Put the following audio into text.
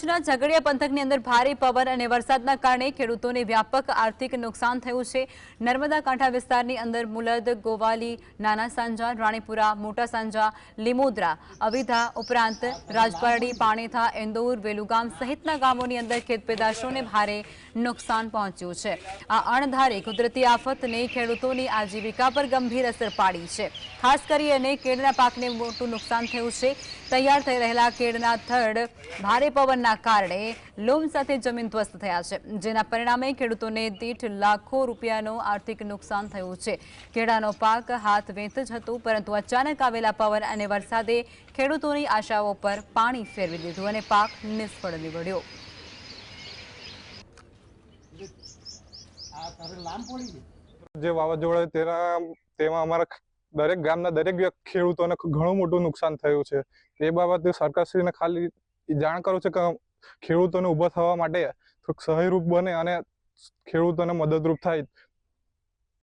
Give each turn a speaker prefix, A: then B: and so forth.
A: ઝઘડિયા પંથકની અંદર ભારે પવન અને વરસાદના કારણે ખેડૂતોને વ્યાપક આર્થિક નુકસાન થયું છે. નર્મદા કાંઠા વિસ્તારની અંદર મુલદ, ગોવાલી, નાના સાંજા, રાણીપુરા, મોટા સાંજા, લીમોદરા, અવિધા ઉપરાંત રાજપારડી, પાણેથા ઇન્દોર વેલુગામ સહિતના ગામોની અંદર ખેતપેદાશોને ભારે નુકસાન પહોંચ્યું છે. આ અણધારે કુદરતી આફતને ખેડૂતોની આજીવિકા પર ગંભીર અસર પાડી છે. ખાસ કરીને કેળના પાકને મોટું નુકસાન થયું છે. તૈયાર થઈ રહેલા કેળના થડ ભારે પવનના કારણે લોન સાથે જમીન ધ્વસ્ત થયા છે. જેના પરિણામે ખેડૂતોને દીઠ લાખો રૂપિયાનું આર્થિક નુકસાન થયું છે. કેળાનો પાક હાથ વેંત જ હતો, પરંતુ અચાનક આવેલા પવન અને વરસાદે ખેડૂતોની આશાઓ પર પાણી ફેરવી દીધું અને પાક નિષ્ફળ નીવડ્યો.
B: જે વાવાઝોડા તેના, તેમાં અમારા દરેક ગામના દરેક ખેડૂતોને ઘણું મોટું નુકસાન થયું છે. તે બાબતે સરકારશ્રીને ખાલી જાણ કરું છો કે ખેડૂતોને ઊભા થવા માટે સહાયરૂપ બને અને ખેડૂતોને મદદરૂપ થાય.